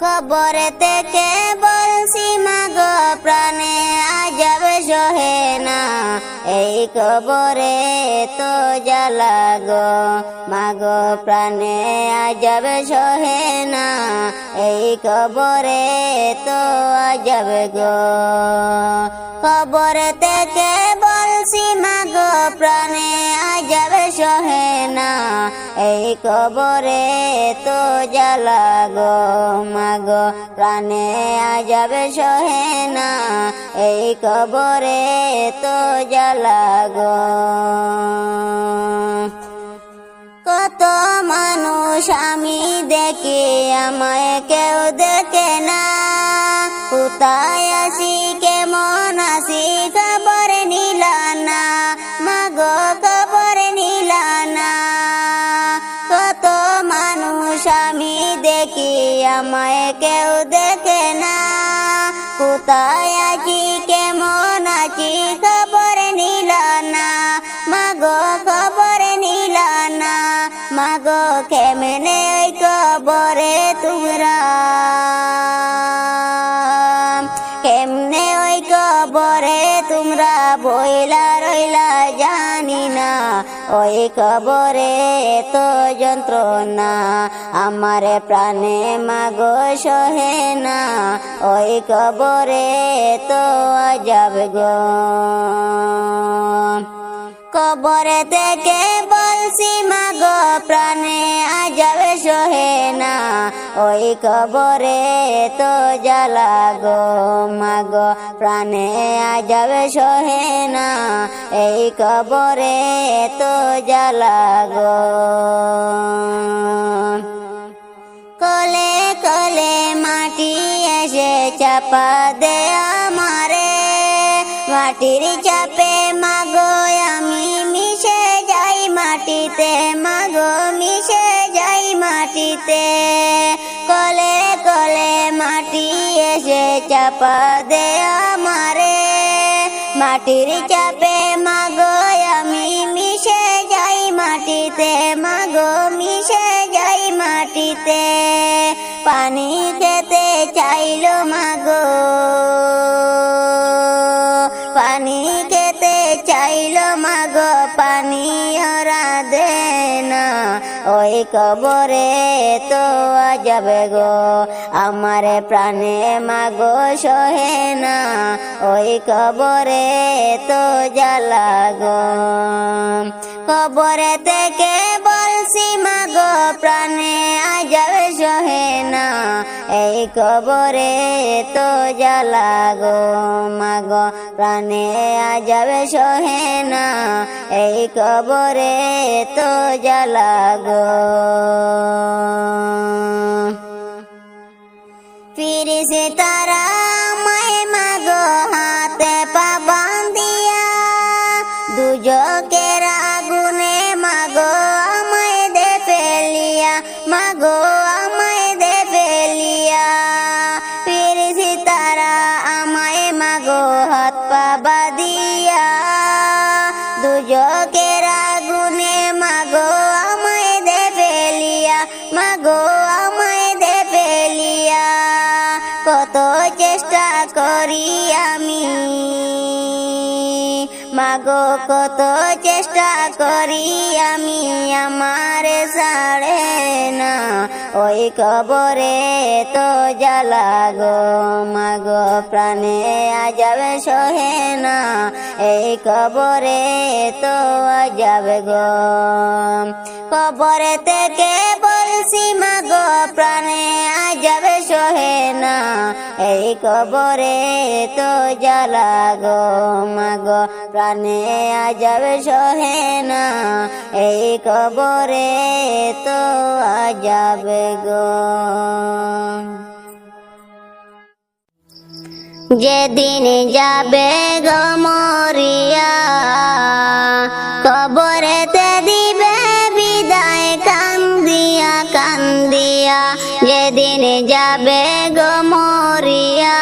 খবর থেকে বলছি মাগো প্রাণে আজব সহে না। এই খবরে তো জ্বালা গো মাগো প্রাণে আজব সহে না। এই খবরে তো আজব গো। খবর থেকে বলছি মাগো প্রাণে আজব সহে না। এই কবরে তো জ্বালা গো মাগো প্রাণে আজব সহে না। এই কবরে তো জ্বালা গো। কত মানুষ আমি দেখি, আমায় কেউ দেখে না। কোথায় আছি, কেমন আছি আমায় কেউ দেখে না। কোথায় আছি, কেমন আছি, খবর নিল না। মাগো, খবর নিল না। মাগো, কেমনে খবরে তোমরা? ওই কবরে তো যন্ত্রণা, আমার প্রাণে মাগ সহে না ওই কবরে তো যাবে গো। কবরে বলছি মাগো প্রাণে আজাব সহে না। ওই কবরে তো জ্বালা গো মাগো প্রাণে আজাব সহে না। এই কবরে তো জ্বালা গো। কলে কলে মাটি এসে চাপা দে আমারে। মাটির চাপে মাটিতে মাগো, মিশে যাই মাটিতে। কলে কলে মাটি এসে চাপা দে আমারে। মাটির চাপে, মাগো, আমি মিশে যাই মাটিতে। মাগো, মিশে যাই মাটিতে। পানি খেতে চাইলো মাগো। ওই কবরে তো যাবে গো। আমার প্রাণে মাগো সহে না, ওই কবরে তো জ্বালা গো। কবরে থেকে বলছি গো প্রাণে আজাবে সহে না। এই কবরে তো জ্বালা গো মাগ প্রাণে আজাবে সহে না। এই কবরে তো জ্বালা গো। চেষ্টা করি আমি, আমার সাড়ে না। ওই কবরে তো জ্বালা গো মাগ প্রাণে আজাবে সহে না। এই কবরে তো আজাবে গো। কবরে থেকে বলছি, মাগো প্রাণে আজাবে সহে না। এই কবরে তো জ্বালা গো, মাগো প্রাণে আজাবে সহে না। এই কবরে তো আজাবে গো। যেদিন যাবে গো মরিয়া, কবরেতে দিবে কান্দিয়া যেদিন যাবে গো মরিয়া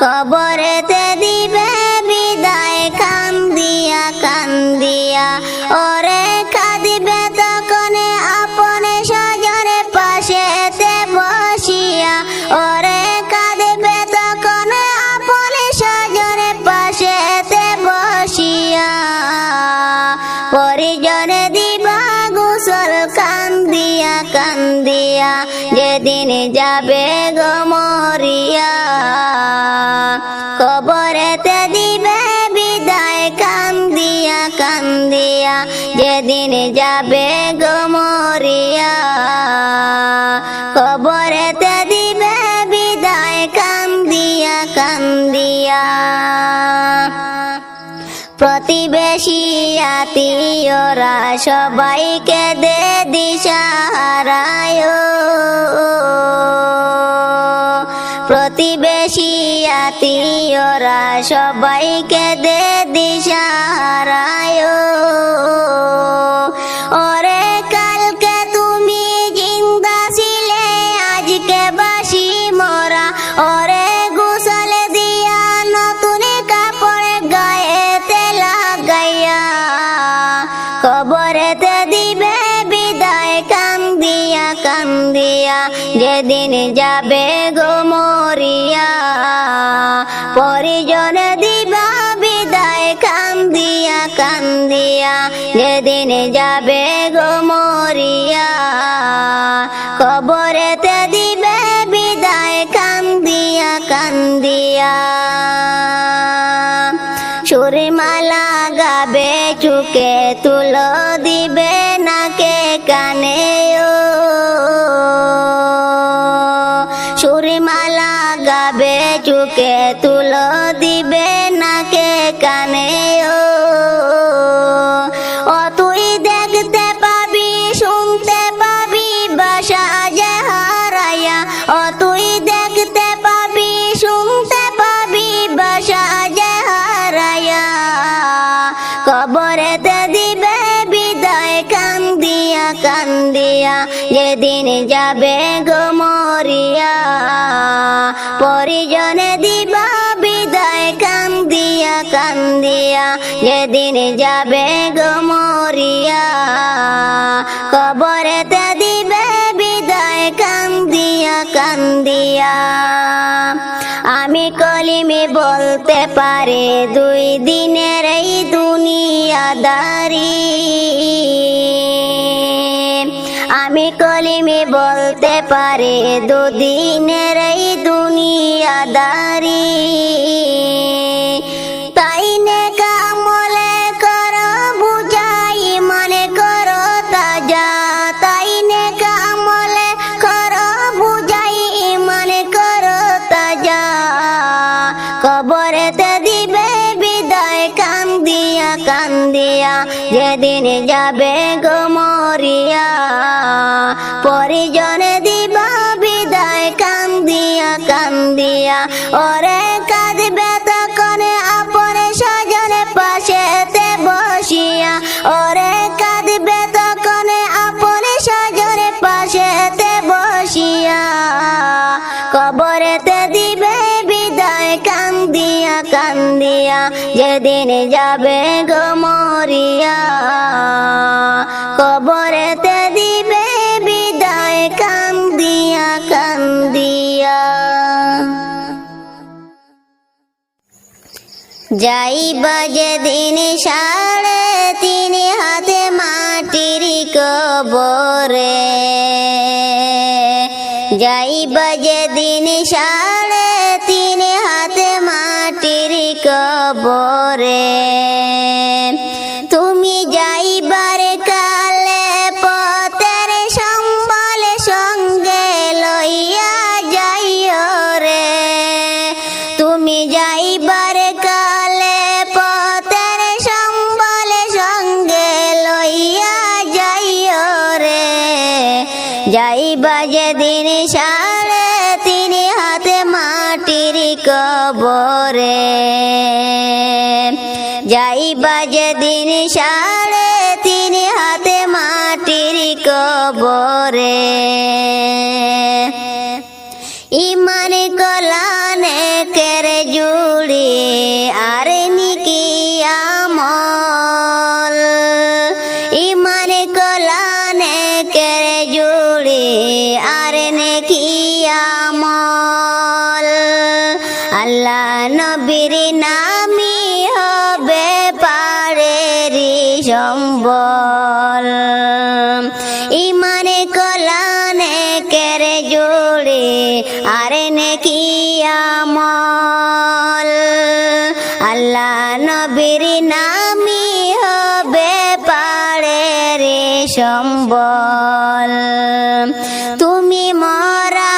কবরেতে যাবে গমরিয়া কবরেতে দিবে বিদায় কান্দিয়া কান্দিয়া। যেদিন যাবে গমরিয়া কবরেতে দিবে বিদায় কান্দিয়া কান্দিয়া। প্রতিবেশী আত্মীয়রা সবাইকে দে দিশারায় প্রতিবেশী আত্মীয়রা সবাইকে দে দিশাহারায়। যেদিন যাবে গো মরিয়া, পরিজন দিবা বিদায় কান্দিয়া কান্দিয়া, যেদিন যাবে গো মরিয়া, কবরেতে দিবে বিদায় কান্দিয়া কান্দিয়া। সুরমালা গাবে চুকে তুলো কান্দিয়া যেদিন যাবে গো মরিয়া। পরিজনে দিবা বিদায়, কান্দিয়া কান্দিয়া, যেদিন যাবে গো মরিয়া। কবরেতে দিবে বিদায়, কান্দিয়া কান্দিয়া। আমি কলিমে বলতে পারে, দুই দিনের এই দুনিয়াদারি। আমি কলিমে বলতে পারে দুদিনের এই দুনিয়াদারি। কবরেতে দিবে বিদায়, কান্দিয়া কান্দিয়া, যেদিন যাবে গো মরিয়া। কবরেতে দিবে বিদায়, কান্দিয়া কান্দিয়া। যাই বাজে দিন সাড়ে তিন হাতে মাটির কবরে। যাই বাজে দিন সাড়ে তিন হাতে মাটির কবরে। তুমি যাইবার কালে পথের সম্বল সঙ্গে লইয়া যাইও রে। তুমি যাইবার যাইবা যেদিন সাড়ে তিন হাতে মাটির কবরে। ইমান কলানে কেরে জুড়ি, আর নিকি আমল ইমান কলানে কেরে জুড়ি, আর নেকি আমল আল্লাহ নবীর নামি সম্বল ইমানে কলানে কেরে জোড়ে আরে নেকি আমল। আল্লাহ নবীর নামি হবে পারে রে সম্বল। তুমি মরার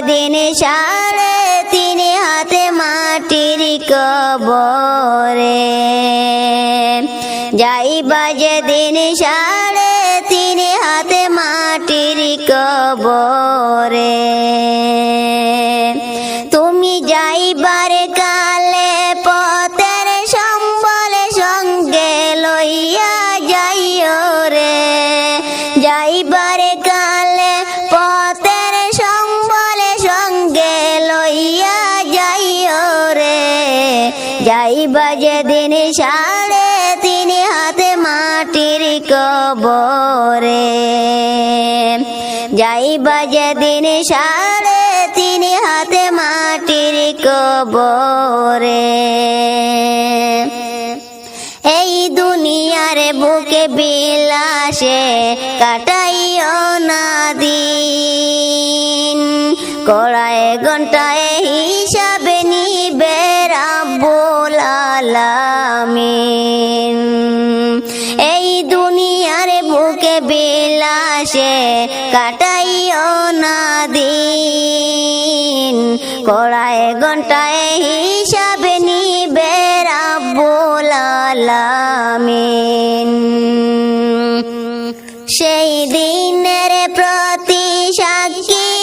যাইবা সারে তিন হাতে মাটির কবরে। যাইবা যেদিন সাড়ে তিন হাতে মাটির কবরে। যেদিন সাড়ে তিন হাতে মাটির কবরে যাইবা যেদিন সাড়ে তিন হাতে মাটির কবরে। এই দুনিয়ার বুকে বিলাসে কাটাইও না দিন, কড়ায় ঘন্টায় বিলাসে কাটাইও না দিন। কড়ায় ঘন্টায় হিসাবে নিবে রাব্বুল সেই দিনের প্রতি সাক্ষী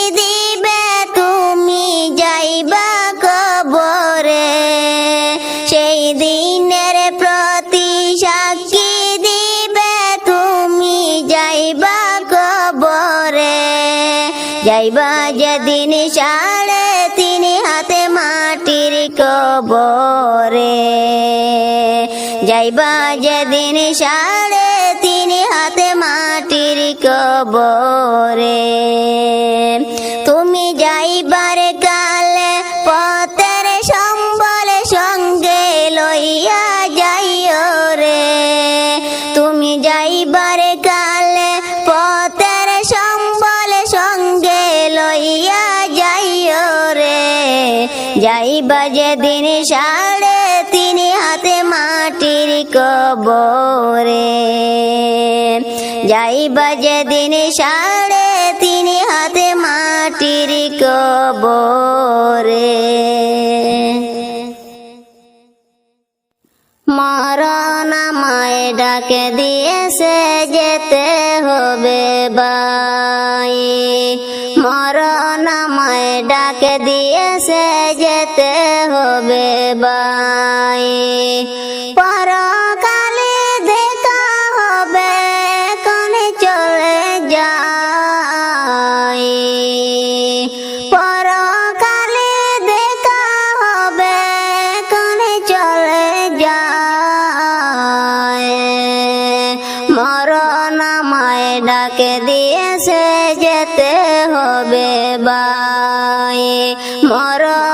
যাইবা যেদিন সাড়ে তিন হাতে মাটির কবরে। যাইবা যেদিন সাড়ে তিন হাতে মাটির কবরে। তুমি যাইবার কালে যাইবা যেদিন সাড়ে তিন হাতে মাটির কবরে। যাইবা দিন সাড়ে তিন হাতে মাটির কবরে। মরণ আমায় ডাকে দিয়েছে, যেতে হবে বাই বাই পরকালে দেখা হবে, কনে চলে যাই। পরকালে দেখা হবে, কনে চলে যায় মরণ আমায় ডাকে, দিয়েছে যেতে হবে বাই মরণ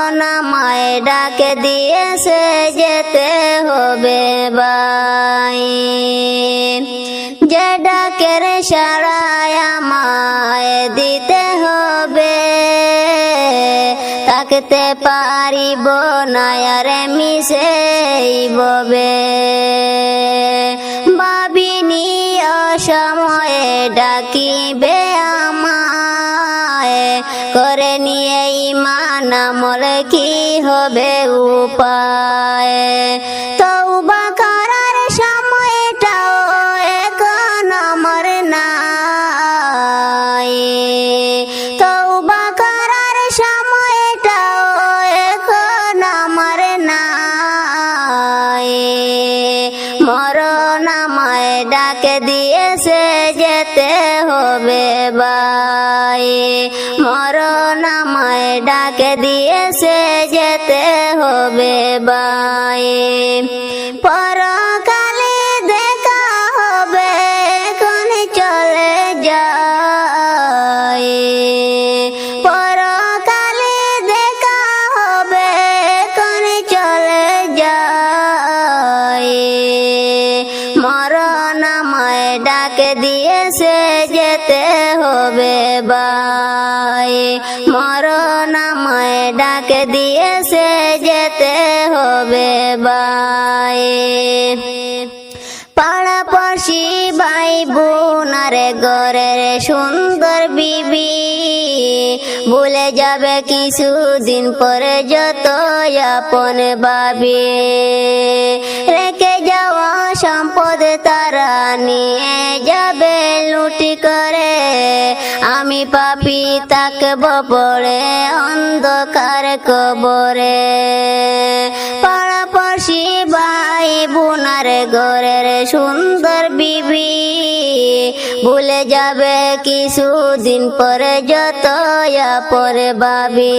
ডাকে দিয়েছে, যেতে হবে বাই যে ডাকের সারায় আমায় দিতে হবে, থাকতে পারিব না, আরে মিশেই ববে ভাবিনি অসময়ে ডাকিবে আমায় করে নিয়ে ইমান আমল কি হবে উপায়? তৌবা দিয়েছে যেতে হবে বায়ে পরকালে দেখা হবে কোন চলে যায়। পরকালে দেখা হবে কোন চলে যায়। মরণ আমায় ডাক দিয়েছে যেতে হবে বায়ে মরণ বাই পাড়াপড়শি ভাই বোনারে ঘরের সুন্দর বিবি ভুলে যাবে কিছুদিন পরে যত আপন ভাবি। রেখে যাওয়া সম্পদ তারা নিয়ে যাবে, লুটি করে। আমি পাপি তাকব পড়ে অন্ধকার কবরে। পাড়াপড়শি ভাই বোনার ঘরের সুন্দর বিবি ভুলে যাবে কিছুদিন পরে যত পরে ভাবি।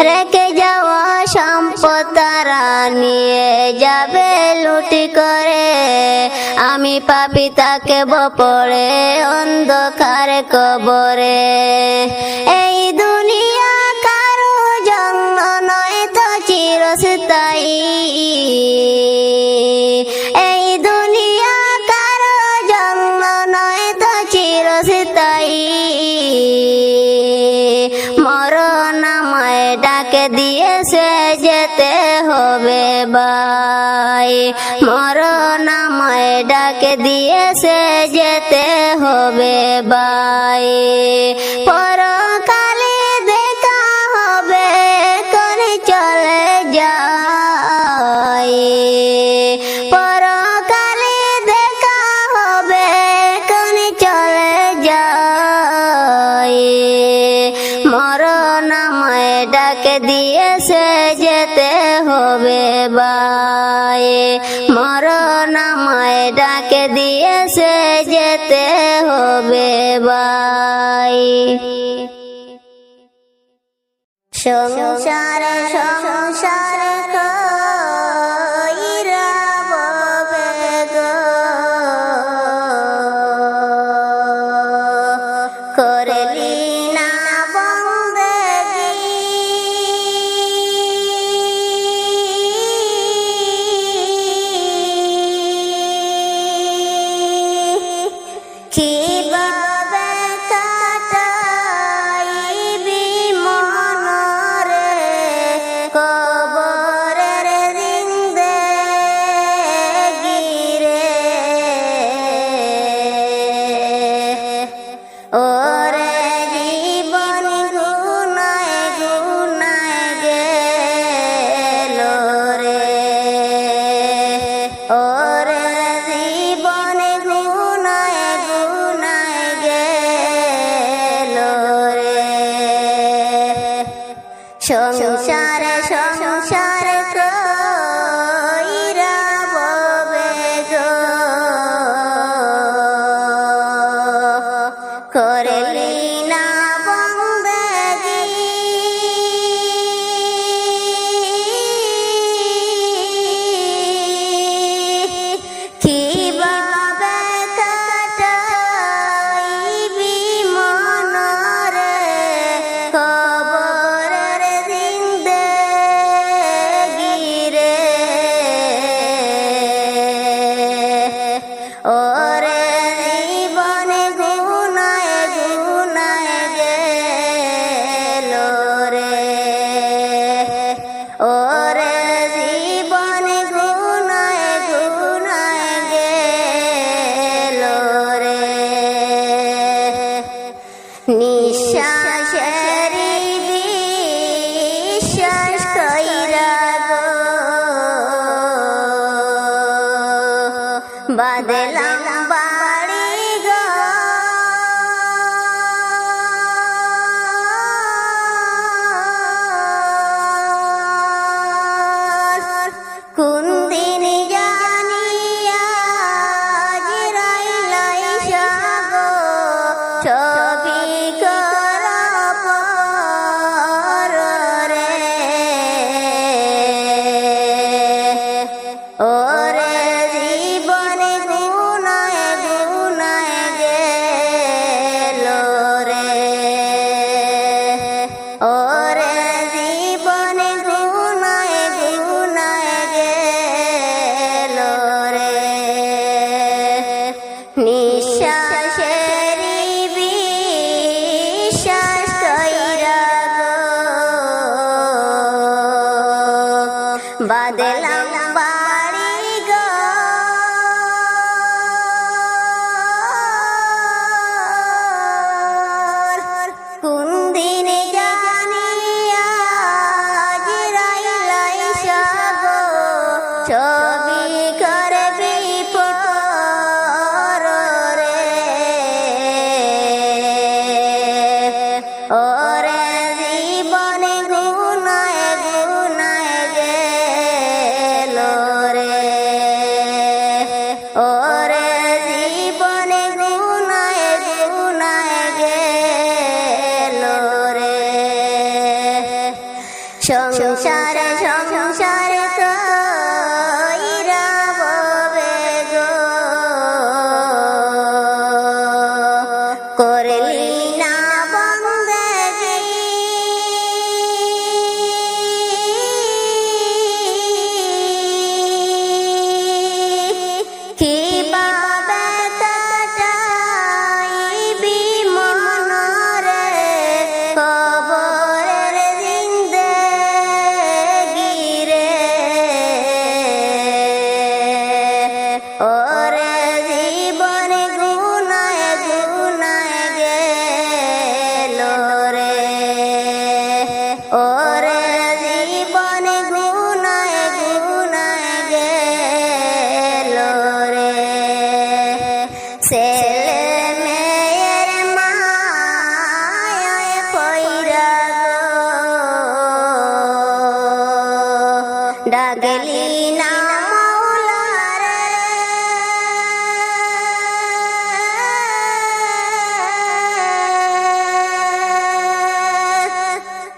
রেখে যাওয়া সম্পদ তারা নিয়ে যাবে লুটি করে। আমি পাপি তাকে বপড়ে অন্ধকার কবরে। এই দুনিয়া কারও জন্য নয় তো চিরস্থায়ী। দিয়েছে যেতে হবে বাই মরণ আমায় ডাকে দিয়েছে যেতে হবে বাই সংসার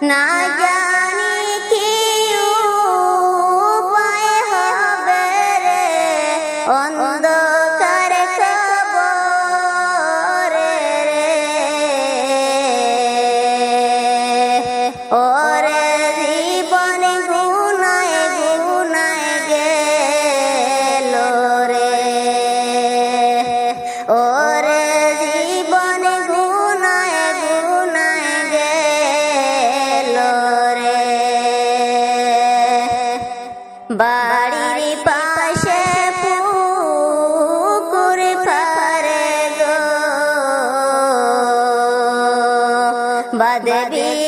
না Bhadevi